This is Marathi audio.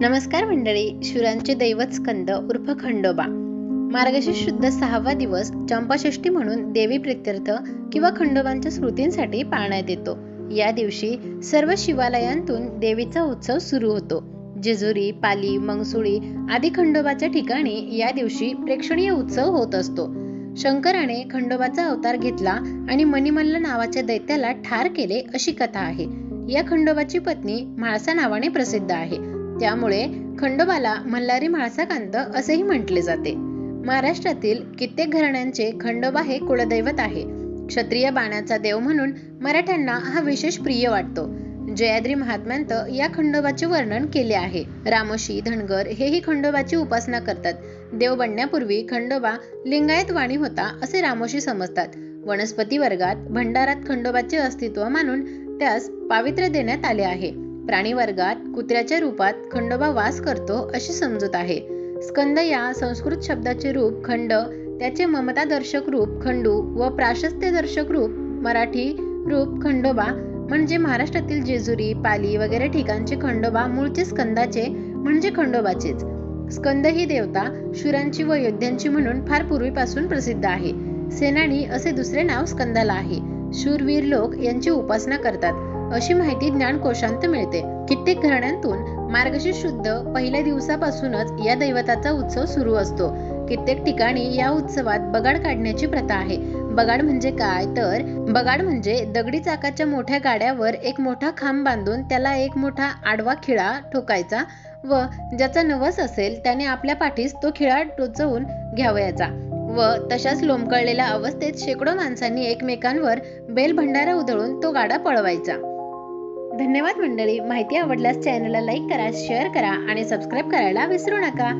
नमस्कार मंडळी शुरांचे दैवत स्कंद उर्फ खंडोबा. मार्गशीर्ष शुद्ध सहावा दिवस चंपाषष्ठी म्हणून देवी प्रित्यर्थ किंवा खंडोबांच्या स्मृतींसाठी पाळण्यात येतो. या दिवशी सर्व शिवालयांतून देवीचा उत्सव सुरू होतो. जेजुरी पाली मंगसुळी आदी खंडोबाच्या ठिकाणी या दिवशी प्रेक्षणीय उत्सव होत असतो. शंकराने खंडोबाचा अवतार घेतला आणि मणिमल्ल नावाच्या दैत्याला ठार केले अशी कथा आहे. या खंडोबाची पत्नी म्हाळसा नावाने प्रसिद्ध आहे. त्यामुळे खंडोबाला मल्हारी म्हाळसाकांत असेही म्हटले जाते. महाराष्ट्रातील कित्येक घराण्यांचे खंडोबा हे कुलदैवत आहे. क्षत्रिय बाणाचा देव म्हणून मराठ्यांना हा विशेष प्रिय वाटतो. जयाद्री महात्म्यांत या खंडोबाचे वर्णन केले आहे. रामोशी धनगर हेही खंडोबाची उपासना करतात. देव बनण्यापूर्वी खंडोबा लिंगायत वाणी होता असे रामोशी समजतात. वनस्पती वर्गात भंडारात खंडोबाचे अस्तित्व मानून त्यास पावित्र्य देण्यात आले आहे. प्राणी वर्गात कुत्र्याच्या रूपात खंडोबा वास करतो अशी समजूत आहे. स्कंद या संस्कृत शब्दाचे रूप खंड त्याचे ममता दर्शक रूप खंडू व प्राशस्त्य दर्शक रूप मराठी रूप खंडोबा म्हणजे महाराष्ट्रातील जेजुरी पाली वगैरे ठिकाणचे खंडोबा मूळचे स्कंदाचे म्हणजे खंडोबाचेच. स्कंद ही देवता शुरांची व योद्ध्यांची म्हणून फार पूर्वीपासून प्रसिद्ध आहे. सेनानी असे दुसरे नाव स्कंदाला आहे. शूरवीर लोक यांची उपासना करतात. अशी माहिती ज्ञानकोशांत मिळते. कित्येक घराण्यांतून मार्गशीर्ष शुद्ध पहिल्या दिवसापासूनच या दैवताचा उत्सव सुरू असतो. कित्येक ठिकाणी या उत्सवात बगाड काढण्याची प्रथा आहे. बगाड म्हणजे काय? तर बगाड म्हणजे दगडी चाकाच्या मोठ्या गाड्यावर एक मोठा खांब बांधून त्याला एक मोठा आडवा खिळा ठोकायचा व ज्याचा नवस असेल त्याने आपल्या पाठीस तो खिळा टोचवून घ्यावयाचा व तशाच लोंबकळलेल्या अवस्थेत शेकडो माणसांनी एकमेकांवर बेल भंडारा उधळून तो गाडा पळवायचा. धन्यवाद मंडळी. माहिती आवडल्यास चॅनलला लाईक करा शेअर करा आणि सबस्क्राईब करायला विसरू नका.